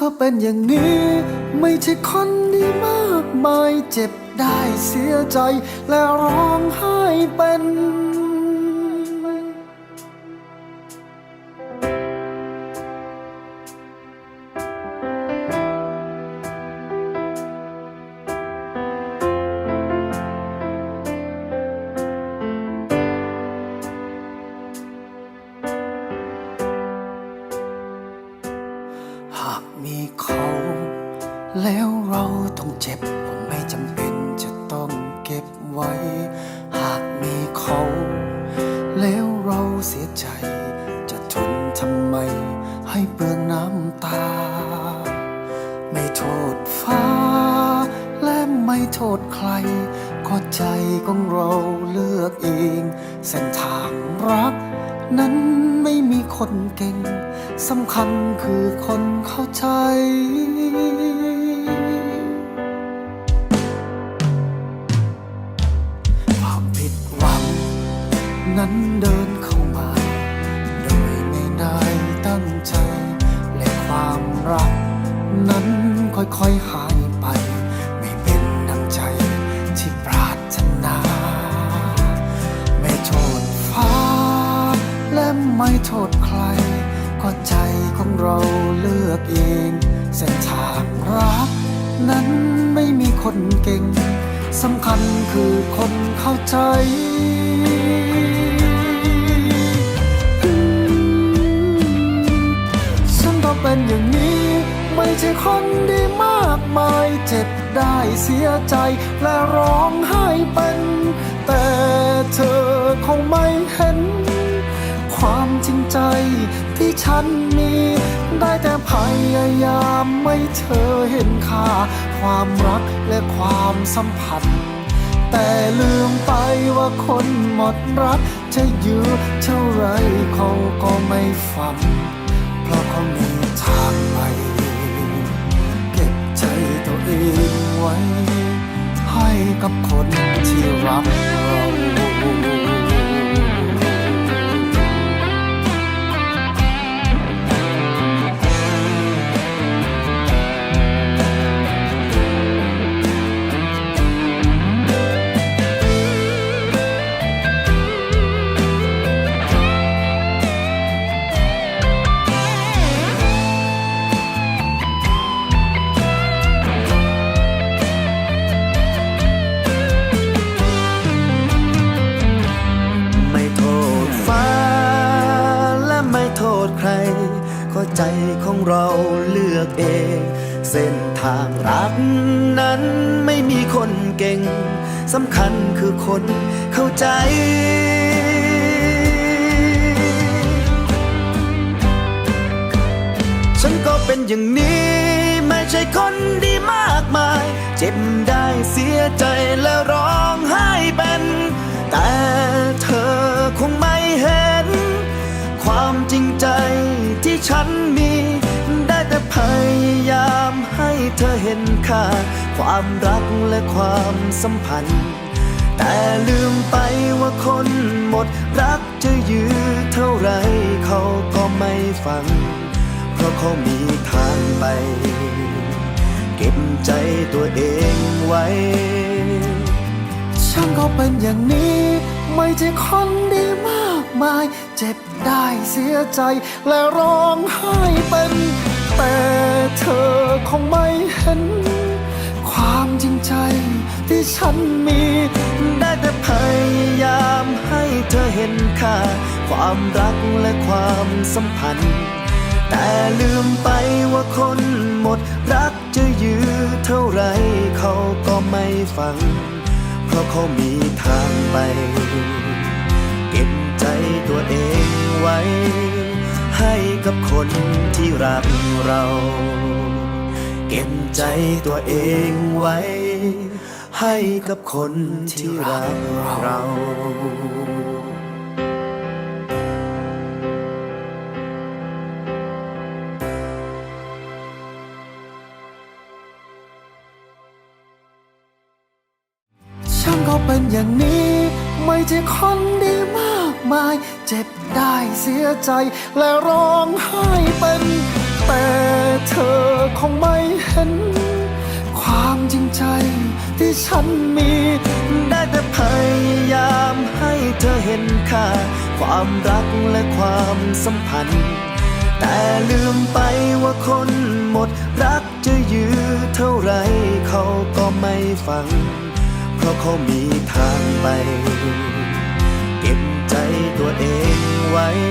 ก็เป็นอย่างนี้ ไม่ใช่คนดีมากมายเจ็บได้เสียใจและร้องไห้เป็น เขาแล้วเราต้องเจ็บก็ไม่จำเป็นจะต้องเก็บไว้ หากมีเขา แล้วเราเสียใจ จะทนทำไม ให้เปลืองน้ำตา ไม่โทษฟ้า และไม่โทษใคร ก็ใจของเราเลือกเอง เส้นทางรัก นั้นไม่มีคนเก่ง สำคัญคือคนเข้าใจ ความผิดหวัง นั้นเดินเข้ามา โดยไม่ได้ตั้งใจ และความรัก นั้นค่อยๆหายไป ไม่เป็นดังใจที่ปรารถนาไม่โทษฟ้า และไม่โทษใคร ก็ใจของเราเลือกเอง เส้นทางรัก นั้นไม่มีคนเก่งสำคัญคือคนเข้าใจฉันก็เป็นอย่างนี้ ไม่ใช่คนดีมากมาย เจ็บได้เสียใจและร้องไห้เป็น แต่เธอคงไม่เห็น ความจริงใจที่ฉันมี ได้แต่พยายามไม่เธอเห็นค่า ความรักและความสัมพันธ์ แต่ลืมไปว่าคนหมดรัก จะอยู่เท่าไรเขาก็ไม่ฝันเพราะเขามีทางไปเก็บใจตัวเองไว้ ให้กับคนที่รักเรา ใจของเราเลือกเอง เส้นทางรักนั้นไม่มีคนเก่งสำคัญคือคนเข้าใจฉันก็เป็นอย่างนี้ ไม่ใช่คนดีมากมาย เจ็บได้เสียใจและร้องไห้เป็น แต่เธอคงไม่เห็น ความจริงใจ ฉันมี ได้แต่พยายามให้เธอเห็นค่า ความรักและความสัมพันธ์ แต่ลืมไปว่าคนหมดรักจะยื้อเท่าไรเขาก็ไม่ฟัง เพราะเขามีทางไป เก็บใจตัวเองไว้ ฉันก็เป็นอย่างนี้ ไม่ใช่คนดีมากายเจ็บได้เสียใจ และร้องไห้เป็น แต่เธอคงไม่เห็น ความจริงใจที่ฉันมี ได้แต่พยายามให้เธอเห็นค่า ความรักและความสัมพันธ์ แต่ลืมไปว่าคนหมดรักจะยื้อเท่าไรเขาก็ไม่ฟัง เพราะเขามีทางไป ใจตัวเองไว้ ให้กับคนที่รักเรา เก็บใจตัวเองไว้ ให้กับคนที่รักเราฉันก็เป็นอย่างนี้ ไม่ใช่คนดี มาย เจ็บได้เสียใจ และร้องไห้เป็น แต่เธอคงไม่เห็น ความจริงใจที่ฉันมี ได้แต่พยายามให้เธอเห็นค่า ความรักและความสัมพันธ์ แต่ลืมไปว่าคนหมดรักจะยื้อเท่าไรเขาก็ไม่ฟัง เพราะเขามีทางไป ตัวเองไว้